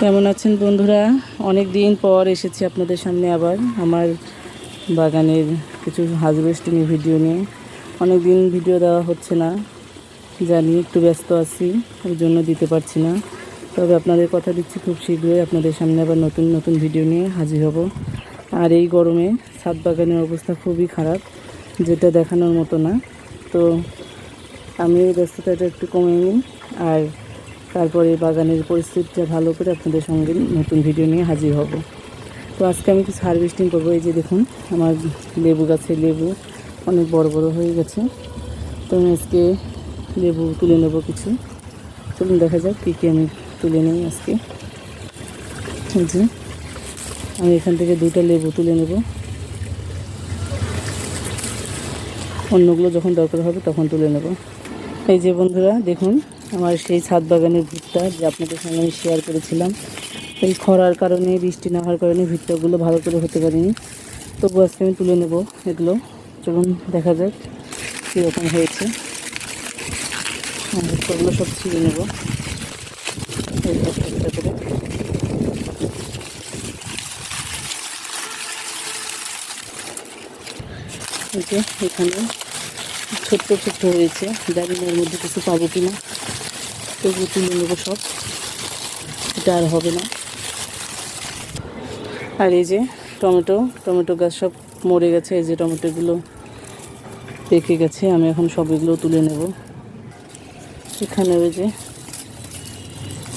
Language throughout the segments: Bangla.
কেমন আছেন বন্ধুরা? অনেক দিন পর এসেছি আপনাদের সামনে আবার আমার বাগানের কিছু হারভেস্টিং ভিডিও নিয়ে। অনেক দিন ভিডিও দেওয়া হচ্ছে না। জানি একটু ব্যস্ত আছি, ওই জন্য দিতে পারছি না। তবে আপনাদের কথা দিচ্ছি খুব শীঘ্রই আপনাদের সামনে আবার নতুন নতুন ভিডিও নিয়ে হাজির হব। আর এই গরমে ছাদ বাগানের অবস্থা খুবই খারাপ, যেটা দেখানোর মতো না। তো আমি ব্যস্ততাটা একটু কমে নিই। আর তারপরে বাগানের পরিস্থিতিটা ভালো করে আপনাদের সঙ্গে নতুন ভিডিও নিয়ে হাজির হব। তো আজকে আমি কিছু হারভেস্টিং করব। এই যে দেখুন, আমার লেবু গাছে লেবু অনেক বড় বড় হয়ে গেছে। তো আমি আজকে লেবু তুলে নেব কিছু। চলুন দেখা যাক কী কী আমি তুলে নিই আজকে। এই যে, আমি এখান থেকে দুটো লেবু তুলে নেব। অন্যগুলো যখন দরকার হবে তখন তুলে নেব। এই যে বন্ধুরা, দেখুন আমার সেই ছাদ বাগানের ভিতটা যে আপনাদের সঙ্গে আমি শেয়ার করেছিলাম। এই খরার কারণে, বৃষ্টি না হওয়ার কারণে ভিতটাগুলো ভালো করে হতে পারিনি। তবু আজকে আমি তুলে নেব এগুলো। চলুন দেখা যাক কীরকম হয়েছে। সেগুলো সব ছিঁড়ে নেব। এখানে ছোট্ট ছোট্ট হয়েছে। জানি এর মধ্যে কিছু পাবো কি না তবু তুলে নেব সব, এটা আর হবে না। আর এই যে টমেটো টমেটো গাছ সব মরে গেছে, এই যে টমেটোগুলো পেকে গেছে, আমি এখন সব এগুলো তুলে নেব। এখানে ওই যে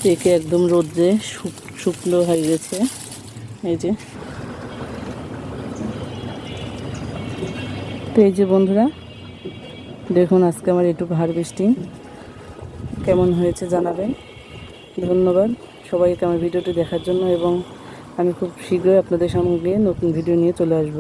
পেকে একদম রোদ্রে শুক- শুকনো হয়ে গেছে, এই যে। তো এই যে বন্ধুরা, দেখুন আজকে আমার একটু হারভেস্টিং কেমন হয়েছে জানাবেন। ধন্যবাদ সবাইকে আমার ভিডিওটি দেখার জন্য এবং আমি খুব শীঘ্রই আপনাদের সঙ্গে নতুন ভিডিও নিয়ে চলে আসব।